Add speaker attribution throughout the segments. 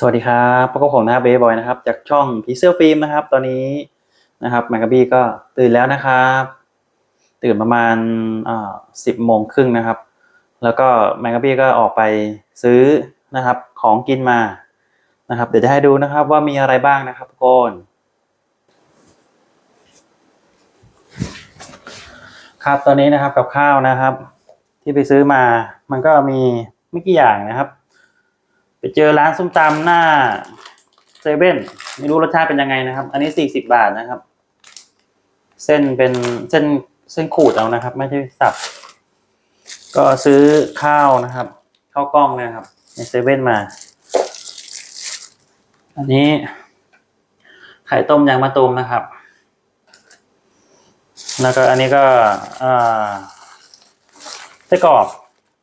Speaker 1: สวัสดีครับพบกับผมนะครับเบย์บอยนะครับ จากช่องพีเซลฟิล์มนะครับ ตอนนี้นะครับแมกกาบี้ก็ตื่นแล้วนะครับ ตื่นประมาณสิบโมงครึ่งนะครับ แล้วก็แมกกาบี้ก็ออกไปซื้อนะครับของกินมานะครับ เดี๋ยวจะให้ดูนะครับว่ามีอะไรบ้างนะครับทุกคนครับตอนนี้นะครับกับข้าวนะครับ ที่ไปซื้อมามันก็มีไม่กี่อย่างนะครับ ไปเจอร้านส้มตำหน้าเซเว่นไม่รู้รสชาติเป็นยังไงนะครับ อันนี้สี่สิบบาทนะครับ เส้นเป็นเส้นเส้นขูดเอานะครับ ไม่ใช่สับ ก็ซื้อข้าวนะครับ ข้าวกล้องนะครับ ในเซเว่นมา อันนี้ ไข่ต้มยางมะตูมนะครับ แล้วก็อันนี้ก็ไส้กรอก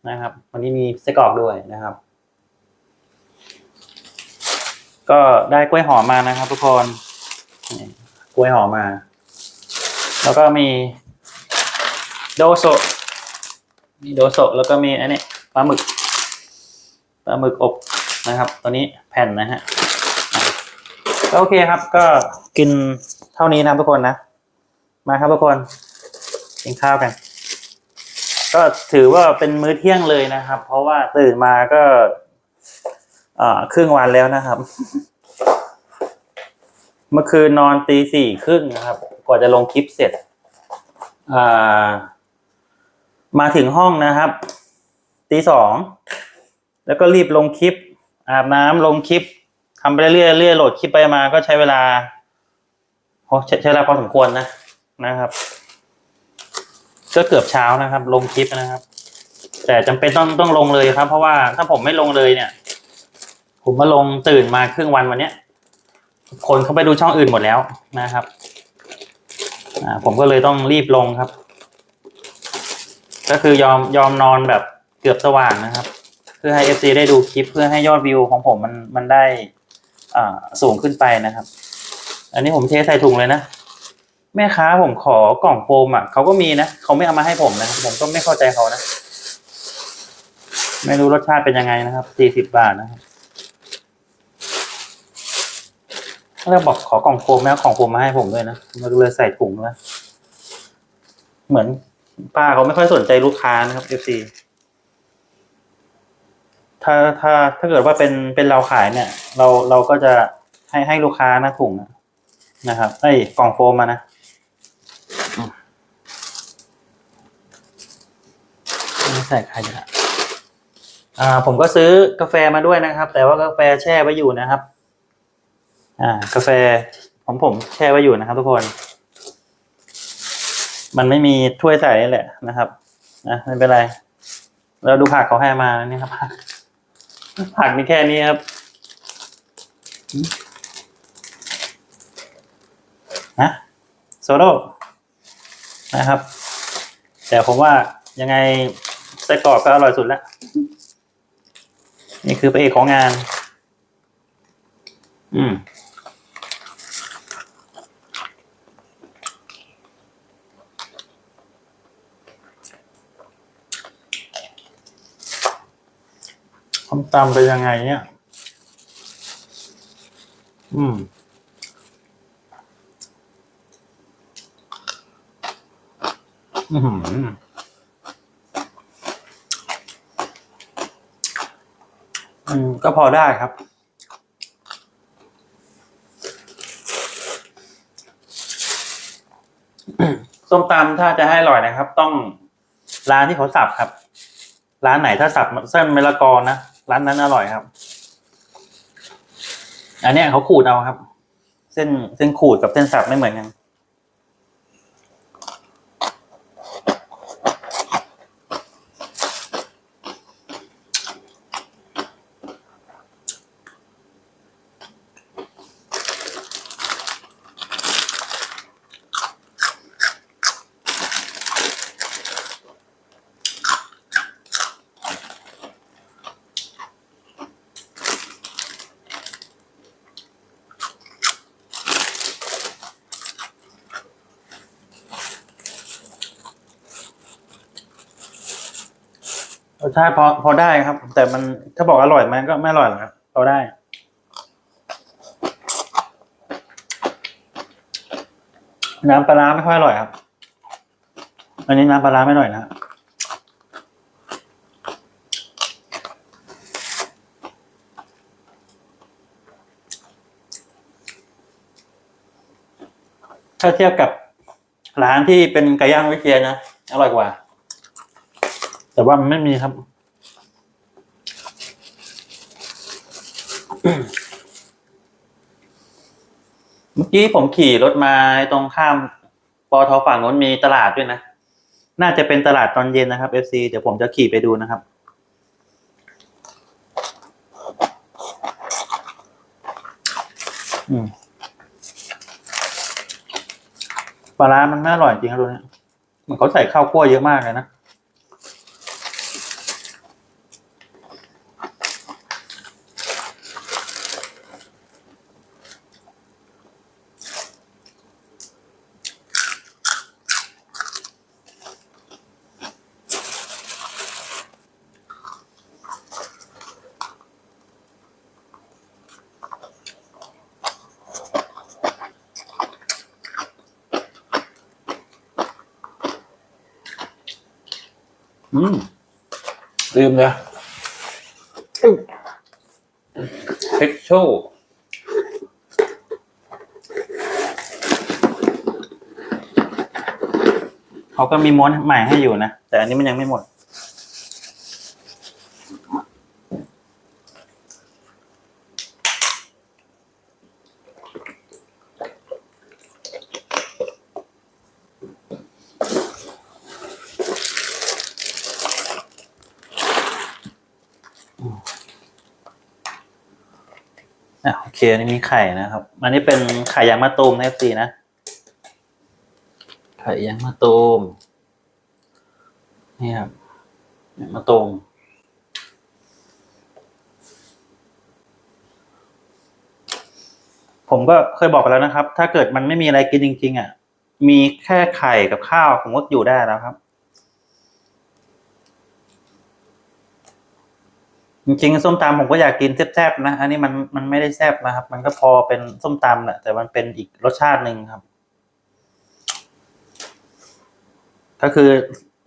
Speaker 1: นะครับ วันนี้มีไส้กรอกด้วยนะครับ ก็ได้กล้วยหอมมานะครับ ทุกคนกล้วยหอมมา แล้วก็มีโดโซมีโดโซะแล้วก็มีอันนี้ปลาหมึกปลาหมึกอบนะครับ ตัวนี้แผ่นนะฮะก็โอเคครับ ก็กินเท่านี้นะทุกคนนะ มาครับทุกคนกินข้าวกัน ก็ถือว่าเป็นมื้อเที่ยงเลยนะครับ เพราะว่าตื่นมาก็ ครึ่งวันแล้วนะครับ เมื่อคืนนอนตีสี่ครึ่งนะครับกว่าจะลงคลิปเสร็จมาถึงห้องนะครับตีสองแล้วก็รีบลงคลิป อาบน้ำลงคลิปทำไปเรื่อยเรื่อยโหลดคลิปไปมาก็ใช้เวลาโอ้ใช้ใช้เวลาพอสมควรนะนะครับก็เกือบเช้านะครับ ลงคลิปนะครับ แต่จำเป็นต้องต้องลงเลยครับ เพราะว่าถ้าผมไม่ลงเลยเนี่ย ผมมาลงตื่นมาครึ่งวันวันเนี้ย คนเขาไปดูช่องอื่นหมดแล้วนะครับอ่าผมก็เลยต้องรีบลงครับ ก็คือยอมยอมนอนแบบเกือบสว่างนะครับ เพื่อให้เอฟซีได้ดูคลิป เพื่อให้ยอดวิวของผมมันมันได้อ่าสูงขึ้นไปนะครับ อันนี้ผมเทใส่ถุงเลยนะแม่ค้าผมขอกล่องโฟมอะเขาก็มีนะเขาไม่เอามาให้ผมนะครับผมก็ไม่เข้าใจเขานะ ไม่รู้รสชาติเป็นยังไงนะครับสี่สิบบาทนะครับ แล้วบอกขอกล่องโฟมแม่เอากล่องโฟมมาให้ผมด้วยนะมันก็เลยใส่ถุงแล้วเหมือนป้าเขาไม่ค่อยสนใจลูกค้านะครับเอฟซีถ้าถ้าถ้าเกิดว่าเป็นเป็นเราขายเนี่ย เราเราก็จะให้ให้ลูกค้านะถุงนะครับไอ้กล่องโฟมมานะไม่ใส่ใครจะอ่าผมก็ซื้อกาแฟมาด้วยนะครับ แต่ว่ากาแฟแช่ไว้อยู่นะครับ อ่ากาแฟของผมแช่ไว้อยู่นะครับ ทุกคน มันไม่มีถ้วยใส่นี่แหละนะครับนะไม่เป็นไร เราดูผักเขาให้มานี่ครับผักผักมีแค่นี้ครับนะโซโดนะครับ แต่ผมว่ายังไงไส้กรอกก็อร่อยสุดแล้ว นี่คือพระเอกของงาน อืม คำตำเป็นยังไงเนี่ย อืม อืมอืม ก็พอได้ครับ ส้มตำถ้าจะให้อร่อยนะครับ ต้องร้านที่เขาสับครับ ร้านไหนถ้าสับเส้นมะละกอนะ ร้านนั้นอร่อยครับ อันเนี้ยเขาขูดเอาครับ เส้นเส้นขูดกับเส้นสับไม่เหมือนกัน ใช่พอพอได้ครับ แต่มันถ้าบอกอร่อยมันก็ไม่อร่อยหรอกครับพอได้ น้ำปลาร้าไม่ค่อยอร่อยครับ อันนี้น้ำปลาร้าไม่อร่อยนะถ้าเทียบกับร้านที่เป็นไก่ย่างวิเชียนะ อร่อยกว่า แต่ว่ามันไม่มีครับ เมื่อกี้ผมขี่รถมาตรงข้ามปอทอฝั่งนู้นมีตลาดด้วยนะ น่าจะเป็นตลาดตอนเย็นนะครับ FC เดี๋ยวผมจะขี่ไปดูนะครับปลาร้ามันไม่อร่อยจริงครับตัวเนี้ยมันเขาใส่ข้าวคั่วเยอะมากเลยนะ อืม
Speaker 2: ลืมเลย
Speaker 1: เท็กโชเขาก็มีม้วนใหม่ให้อยู่นะ แต่อันนี้มันยังไม่หมด อะโอเคอันนี้มีไข่นะครับ อันนี้เป็นไข่ยางมะตูมนะ FC นะ ไข่ยางมะตูม นี่ครับยางมะตูมผมก็เคยบอกไปแล้วนะครับ ถ้าเกิดมันไม่มีอะไรกินจริง ๆ อะ มีแค่ไข่กับข้าวผมก็อยู่ได้แล้วครับ จริงๆส้มตำผมก็อยากกินแซ่บๆนะ อันนี้มันมันไม่ได้แซ่บนะครับ มันก็พอเป็นส้มตำแหละแต่มันเป็นอีกรสชาติหนึ่งครับ ก็คือ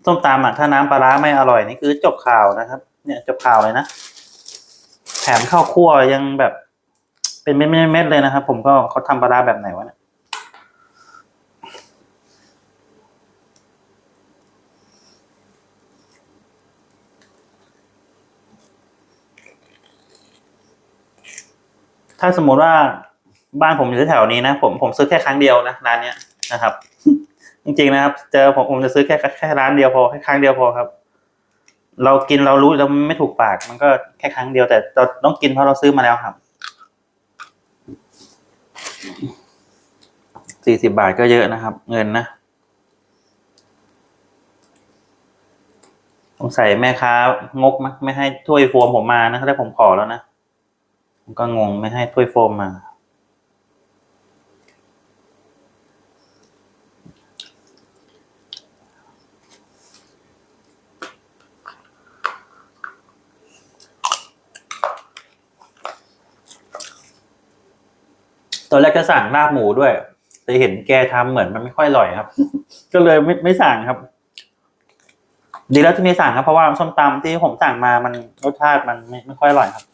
Speaker 1: ส้มตำอะถ้าน้ำปลาร้าไม่อร่อยนี่คือจบข่าวนะครับ เนี่ยจบข่าวเลยนะแถมข้าวคั่วยังแบบ เป็นเม็ดๆเลยนะครับ ผมก็เขาทำปลาร้าแบบไหนวะเนี่ย ถ้าสมมติว่าบ้านผมอยู่แถวๆนี้นะผมผมซื้อแค่ครั้งเดียวนะร้านเนี้ยนะครับ จริงๆนะครับ เจอผมผมจะซื้อแค่แค่ร้านเดียวพอแค่ครั้งเดียวพอครับ เรากินเรารู้แล้วไม่ถูกปาก มันก็แค่ครั้งเดียวแต่เราต้องกินเพราะเราซื้อมาแล้วครับสี่สิบาทก็เยอะนะครับ เงินนะสงสัยแม่ค้างกมั้ยไม่ให้ถ้วยโฟมผมมานะถ้าผมขอแล้วนะ ผมก็งงไม่ให้ถ้วยโฟมมา ตอนแรกจะสั่งลาบหมูด้วย แต่เห็นแกทำเหมือนมันไม่ค่อยอร่อยครับ ก็เลยไม่ไม่สั่งครับ ดีแล้วที่ไม่สั่งครับเพราะว่าส้มตำที่ผมสั่งมามันรสชาติมันไม่ไม่ค่อยอร่อยครับ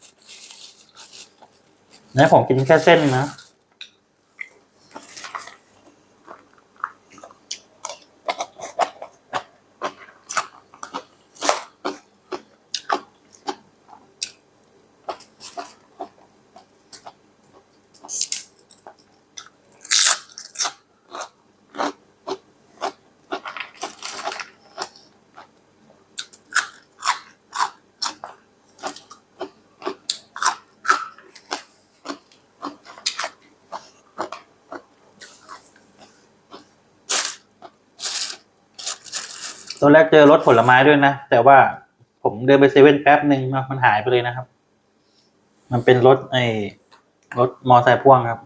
Speaker 1: นี่ผมกินแค่เส้นนะ ตอนแรกเจอรถผลไม้ด้วยนะ แต่ว่าผมเดินไปเซเว่นแป๊บหนึ่งมันหายไปเลยนะครับ มันเป็นรถไอ้รถมอไซค์พ่วงครับ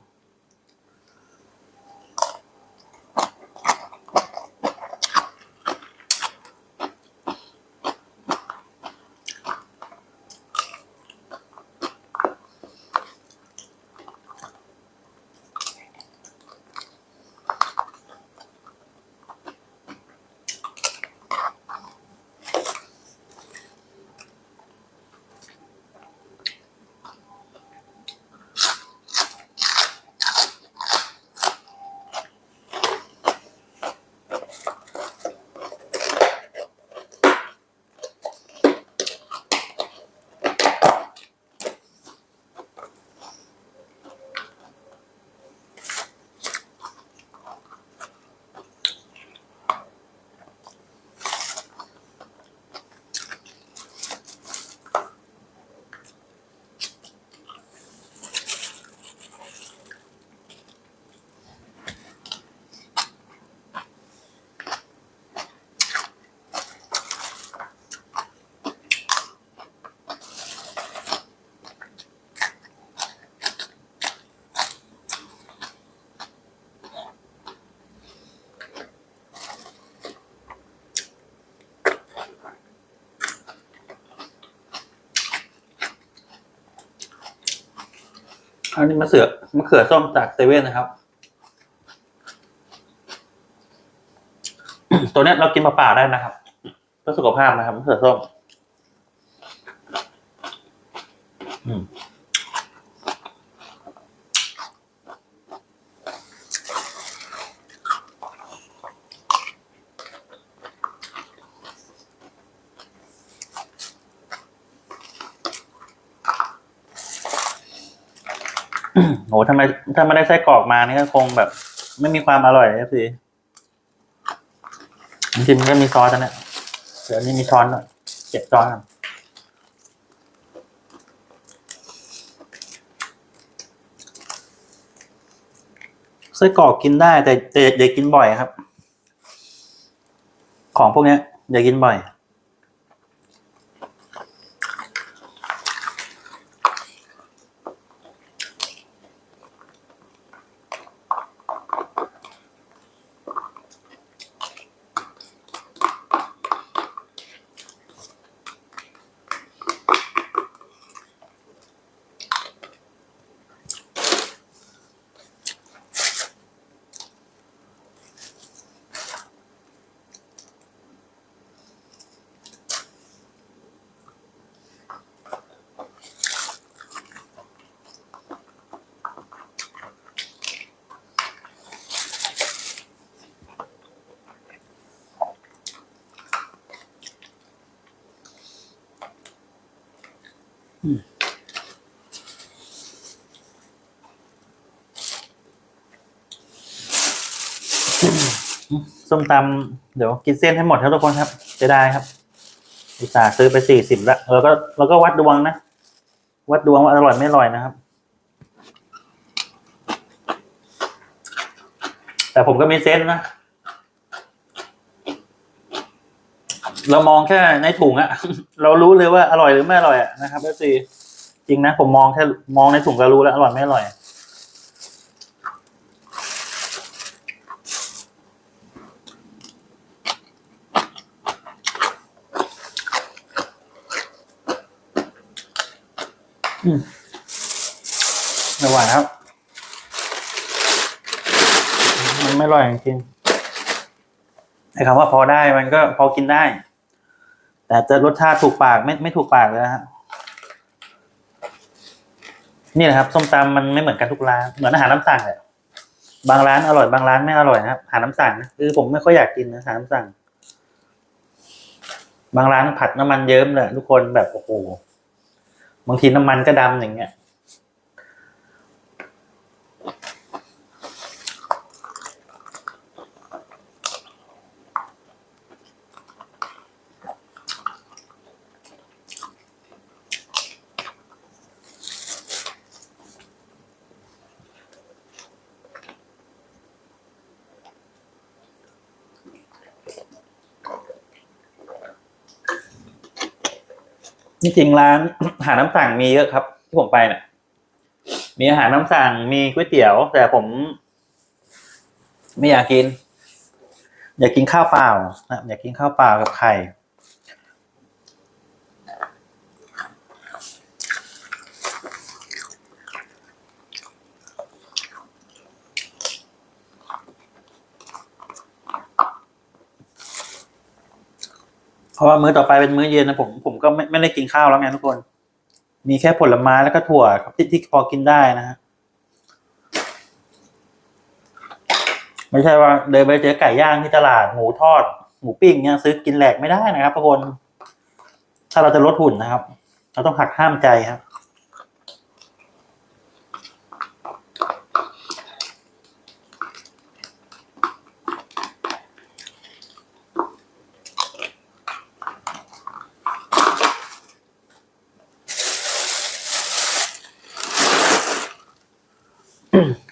Speaker 1: อันนี้มะเขือมะเขือส้มจากเซเว่นนะครับ ตัวเนี้ยเรากินเปล่าได้นะครับเพื่อสุขภาพนะครับมะเขือส้ม อืม โหทำไมถ้าไม่ได้ไส้กรอกมานี่ก็คงแบบ ไม่มีความอร่อยเลยสิจริงมันก็มีซอสนะเนี่ยเดี๋ยวนี้มีช้อนด้วยเก็บช้อนกันไส้กรอกกินได้แต่แต่อย่ากินบ่อยครับ ของพวกนี้อย่ากินบ่อย ส้มตำเดี๋ยวกินเส้นให้หมดครับทุกคนครับจะได้ครับอุตส่าห์ซื้อไปสี่สิบละแล้วก็แล้วก็วัดดวงนะ วัดดวงว่าอร่อยไม่อร่อยนะครับ แต่ผมก็มีเซนนะ เรามองแค่ในถุงอะเรารู้เลยว่าอร่อยหรือไม่อร่อยอะนะครับก็สิจริงนะผมมองแค่มองในถุงก็รู้แล้วอร่อยไม่อร่อยไม่หวครับ มันไม่อร่อยจริงไอ้คำว่าพอได้มันก็พอกินได้ แต่จะรสชาติถูกปากไม่ไม่ถูกปากเลยนะฮะนี่แหละครับส้มตำมันไม่เหมือนกันทุกร้านเหมือนอาหารน้ำสั่งแหละบางร้านอร่อยบางร้านไม่อร่อยนะครับอาหารน้ำสั่งนะคือผมไม่ค่อยอยากกินนะอาหารน้ำสั่ง บางร้านผัดน้ำมันเยิ้มเลยทุกคนแบบโอ้โหบางทีน้ำมันก็ดำอย่างเงี้ย จริงๆร้านอาหารน้ำสั่งมีเยอะครับ ที่ผมไปเนี่ยมีอาหารน้ำสั่งมีก๋วยเตี๋ยว แต่ผม ไม่อยากกิน อยากกินข้าวเปล่านะอยากกินข้าวเปล่ากับไข่ เพราะว่ามื้อต่อไปเป็นมื้อเย็นนะผมผมก็ไม่ไม่ได้กินข้าวแล้วไงทุกคน มีแค่ผลไม้แล้วก็ถั่วครับที่ที่พอกินได้นะฮะไม่ใช่ว่าเดินไปเจอไก่ย่างที่ตลาดหมูทอด หมูปิ้งเนี่ยซื้อกินแหลกไม่ได้นะครับทุกคน ถ้าเราจะลดหุ่นนะครับ เราต้องหักห้ามใจครับ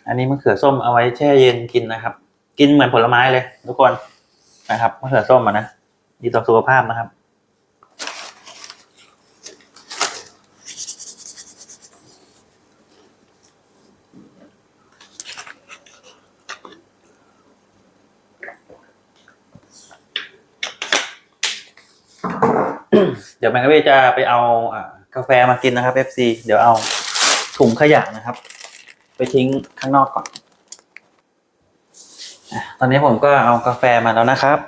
Speaker 1: อันนี้มะเขือส้มเอาไว้แช่เย็นกินนะครับ กินเหมือนผลไม้เลย ทุกคนนะครับมะเขือส้มอะนะดีต่อสุขภาพนะครับ เดี๋ยวแมงกะเวจะไปเอากาแฟมากินนะครับ FC เดี๋ยวเอาถุงขยะนะครับ ไปทิ้งข้างนอกก่อน ตอนนี้ผมก็เอากาแฟมาแล้วนะครับ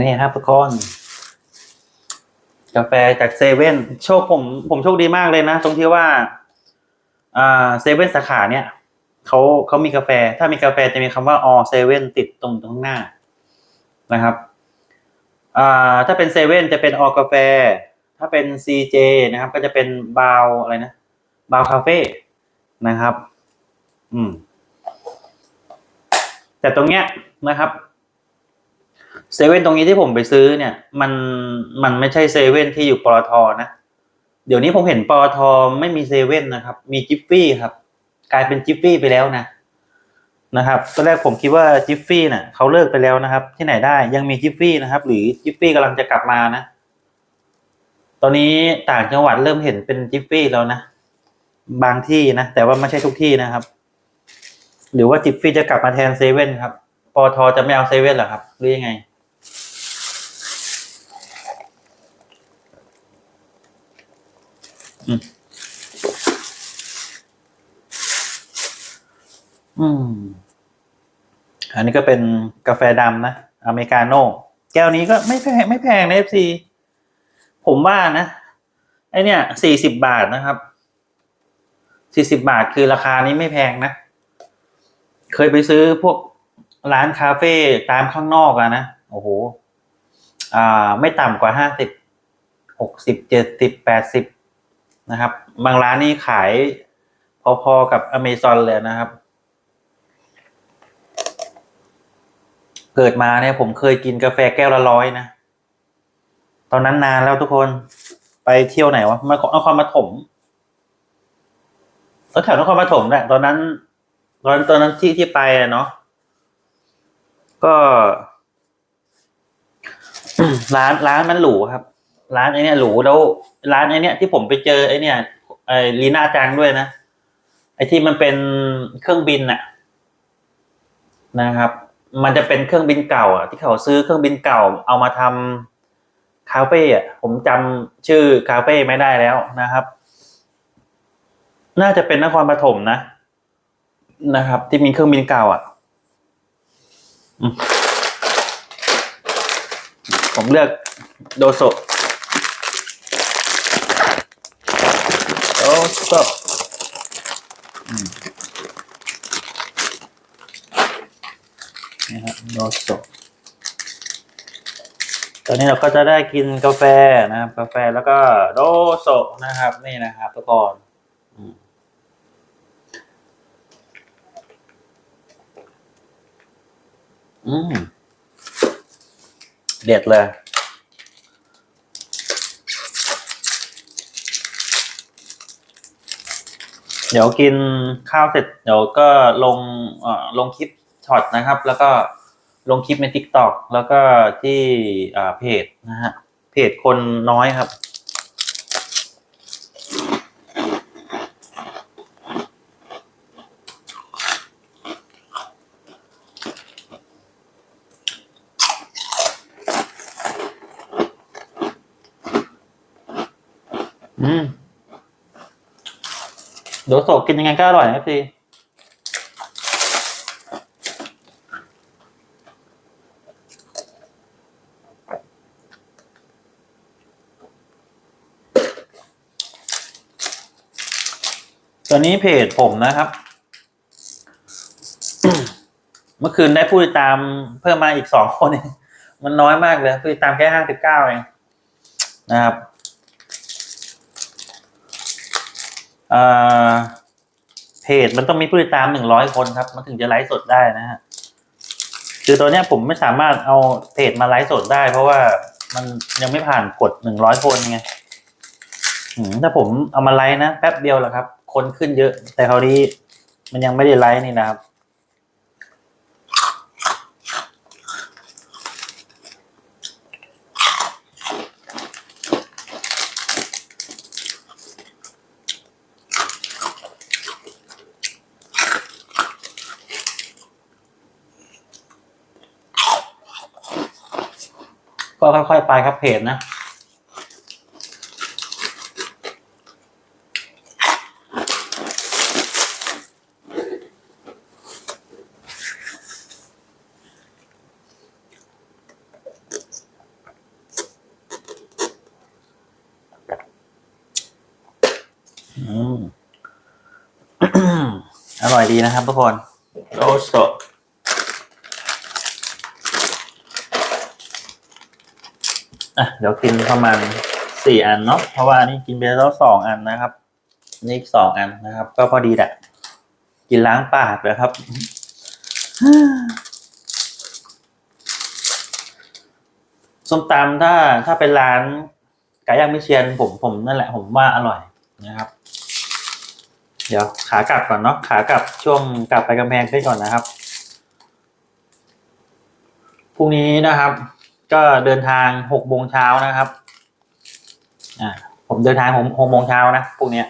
Speaker 1: นี่ครับทุกคนกาแฟจากเซเว่นโชคผมผมโชคดีมากเลยนะ ตรงที่ว่าอ่าเซเว่นสาขาเนี่ยเขาเขามีกาแฟ ถ้ามีกาแฟจะมีคำว่า all เซเว่นติดตรงตรงหน้านะครับอ่าถ้าเป็นเซเว่นจะเป็นออกาแฟ ถ้าเป็น CJ นะครับ ก็จะเป็นบาวอะไรนะบาวคาเฟ่นะครับ อืม แต่ตรงเนี้ยนะครับ เซเว่นตรงนี้ที่ผมไปซื้อเนี่ย มันมันไม่ใช่เซเว่นที่อยู่ปตทนะ เดี๋ยวนี้ผมเห็นปตทไม่มีเซเว่นนะครับ มีจิฟฟี่ครับ กลายเป็นจิฟฟี่ไปแล้วนะนะครับตอนแรกผมคิดว่าจิฟฟี่น่ะเขาเลิกไปแล้วนะครับ ที่ไหนได้ยังมีจิฟฟี่นะครับ หรือจิฟฟี่กำลังจะกลับมานะ ตอนนี้ต่างจังหวัดเริ่มเห็นเป็นจิฟฟี่แล้วนะบางที่นะแต่ว่าไม่ใช่ทุกที่นะครับ หรือว่าจิฟฟี่จะกลับมาแทนเซเว่นครับ ปตทจะไม่เอาเซเว่นหรอครับ หรือยังไงอืมอืม อันนี้ก็เป็นกาแฟดำนะ อเมริกาโน่ แก้วนี้ก็ไม่แพงไม่แพงนะเอฟซีผมว่านะ ไอเนี่ยสี่สิบบาทนะครับสี่สิบบาทคือราคานี้ไม่แพงนะ เคยไปซื้อพวก ร้านคาเฟ่ตามข้างนอกอะนะโอ้โหอ่าไม่ต่ำกว่าห้าสิบหกสิบเจ็ดสิบแปดสิบนะครับ บางร้านนี่ขายพอๆกับอเมซอนเลยนะครับ เกิดมาเนี่ยผมเคยกินกาแฟแก้วละร้อยนะ ตอนนั้นนานแล้วทุกคนไปเที่ยวไหนวะมานครปฐมแถวนครปฐมแหละตอนนั้น ตอนตอนนั้นที่ที่ไปเนาะ ก็ ร้านร้านมันหรูครับ ร้านไอเนี้ยหรูแล้ว ร้านไอเนี้ยที่ผมไปเจอไอเนี้ยไอลีน่าจังด้วยนะไอที่มันเป็นเครื่องบินน่ะ นะครับ มันจะเป็นเครื่องบินเก่าอะที่เขาซื้อเครื่องบินเก่า เอามาทำคาเฟ่อะ ผมจำชื่อคาเฟ่ไม่ได้แล้วนะครับ น่าจะเป็นนครปฐมนะนะครับ ที่มีเครื่องบินเก่าอะ ผมเลือกโดโซโดโซนี่ครับโดโซตอนนี้เราก็จะได้กินกาแฟนะครับ กาแฟแล้วก็โดโซนะครับ นี่นะครับทุกคนอืม อืมเด็ดเลย เดี๋ยวกินข้าวเสร็จ เดี๋ยวก็ลงเอ่อลงคลิปช็อตนะครับ แล้วก็ลงคลิปใน t ิ k t o k แล้วก็ที่อ่าเพจนะฮะ เพจคนน้อยครับ โดโซกินยังไงก็อร่อยนะพี่ตอนนี้เพจผมนะครับ เมื่อคืนได้ผู้ติดตามเพิ่มมาอีกสองคนเองมันน้อยมากเลยผู้ติดตามแค่ห้าสิบเก้าเองนะครับ อ่า เพจมันต้องมีผู้ติดตามหนึ่งร้อยคนครับ มันถึงจะไลฟ์สดได้นะฮะคือตัวเนี้ยผมไม่สามารถเอาเพจมาไลฟ์สดได้ เพราะว่ามันยังไม่ผ่านกฎหนึ่งร้อยคนไงถ้าผมเอามาไลฟ์นะแป๊บเดียวแหละครับ คนขึ้นเยอะ แต่คราวนี้มันยังไม่ได้ไลฟ์นี่นะครับ ค่อยๆไปครับเพจนะ อร่อยดีนะครับทุกคนโรสโอะเดี๋ยวกินประมาณสี่อันเนาะเพราะว่านนี้กินไปแล้วสองอันนะครับ นี่อีกสองอันนะครับ ก็พอดีแหละกินล้างปากเลยครับส้มตำถ้าถ้าเป็นร้านไก่ย่างมิเชียนผมผมนั่นแหละ ผมว่าอร่อยนะครับ เดี๋ยวขากลับก่อนเนาะขากลับช่วงกลับไปกำแพงเพชรก่อนนะครับพรุ่งนี้นะครับ ก็เดินทางหกโมงเช้านะครับ อ่า ผมเดินทางหกโมงเช้านะพรุ่งเนี้ย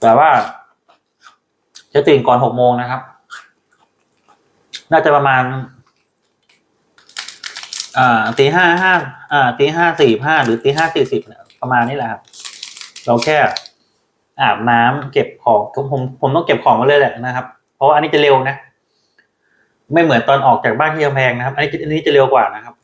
Speaker 1: แต่ว่า จะตื่นก่อนหกโมงนะครับ น่าจะประมาณ อ่าตีห้าห้าอ่าตีห้าสี่ห้าหรือตีห้าสี่สิบประมาณนี้แหละครับ เราแค่อาบน้ำเก็บของผมผมต้องเก็บของมาเลยแหละนะครับ เพราะว่าอันนี้จะเร็วนะ ไม่เหมือนตอนออกจากบ้านที่กำแพงนะครับ อันนี้อันนี้จะเร็วกว่านะครับ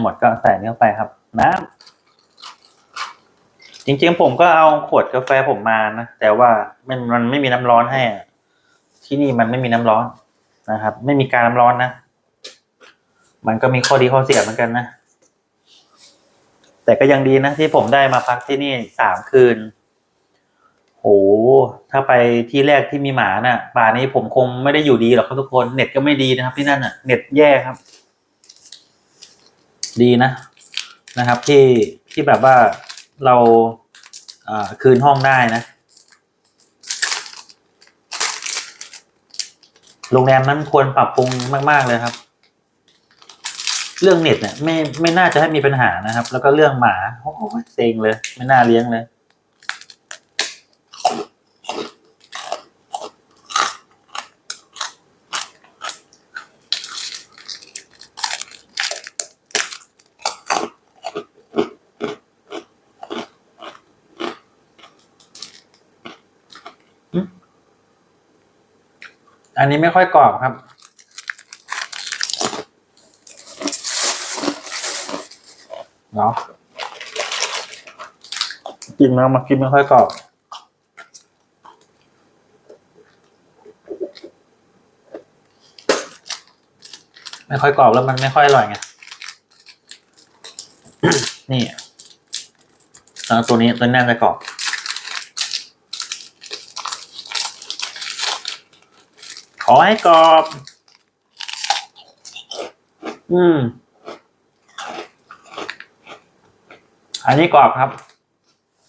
Speaker 1: หมดก็ใส่เนื้อไปครับ น้ำจริงๆผมก็เอาขวดกาแฟผมมานะแต่ว่ามันมันไม่มีน้ำร้อนให้อะที่นี่มันไม่มีน้ำร้อนนะครับ ไม่มีการน้ำร้อนนะมันก็มีข้อดีข้อเสียเหมือนกันนะแต่ก็ยังดีนะที่ผมได้มาพักที่นี่สามคืนโห ถ้าไปที่แรกที่มีหมาน่ะป่านี้ผมคงไม่ได้อยู่ดีหรอกครับทุกคน เน็ตก็ไม่ดีนะครับที่นั่นน่ะ เน็ตแย่ครับ ดีนะนะครับที่ที่แบบว่าเราคืนห้องได้นะโรงแรมนั้นควรปรับปรุงมาก ๆ เลยครับ เรื่องเน็ตเนี่ยไม่ไม่น่าจะให้มีปัญหานะครับ แล้วก็เรื่องหมาโอ้ยเซ็งเลย ไม่น่าเลี้ยงเลย อันนี้ไม่ค่อยกรอบครับ เนาะกินแล้วมากินไม่ค่อยกรอบ ไม่ค่อยกรอบแล้วมันไม่ค่อยอร่อยไง นี่แล้วตัวนี้ตัวนี้น่าจะกรอบ ขอ ให้กรอบ อืม อันนี้กรอบครับ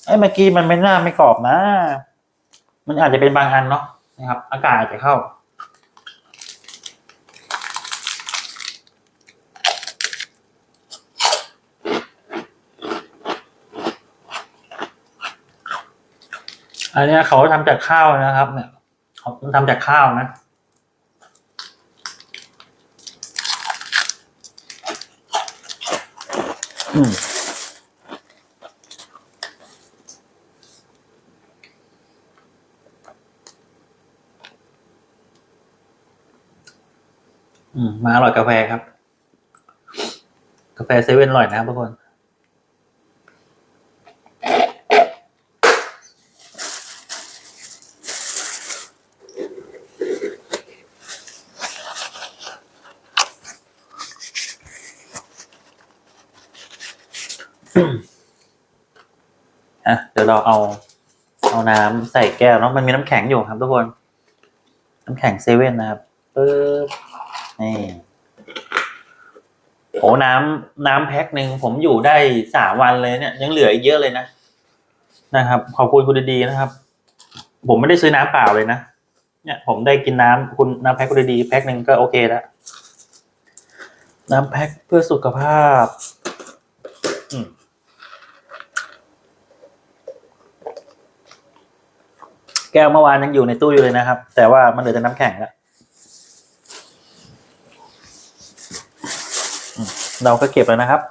Speaker 1: ไอ้ยเมื่อกี้มันไม่น่าไม่กรอบนะ มันอาจจะเป็นบางอันเนาะนะครับ อากาศอาจจะเข้า อันเนี้ยเขาทำจากข้าวนะครับ เนี่ยเขาทำจากข้าวนะ อืมอืมมาอร่อยกาแฟครับ กาแฟเซเว่นอร่อยนะครับทุกคน เราเอา เอาน้ำใส่แก้วเนาะมันมีน้ำแข็งอยู่ครับทุกคน น้ำแข็งเซเว่นนะครับปึ๊บนี่โอ้น้ำน้ำแพ็คหนึ่งผมอยู่ได้สามวันเลยเนี่ย ยังเหลืออีกเยอะเลยนะนะครับ ขอบคุณคุณดีๆนะครับ ผมไม่ได้ซื้อน้ำเปล่าเลยนะเนี่ย ผมได้กินน้ำคุณน้ำแพ็คคุณดีๆแพ็คหนึ่งก็โอเคแล้วน้ำแพ็คเพื่อสุขภาพ อืม แก้วเมื่อวานยังอยู่ในตู้อยู่เลยนะครับ แต่ว่ามันเหลือแต่น้ำแข็งแล้วเราก็เก็บแล้วนะครับ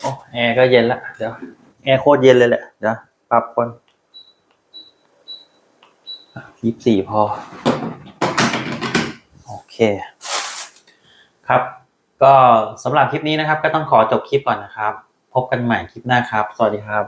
Speaker 1: โอ้แอร์ก็เย็นละเดี๋ยวแอร์โคตรเย็นเลยแหละเดี๋ยวปรับคนยี่สี่พอ โอเค ครับ ก็สำหรับคลิปนี้นะครับ ก็ต้องขอจบคลิปก่อนนะครับ พบกันใหม่คลิปหน้าครับ สวัสดีครับ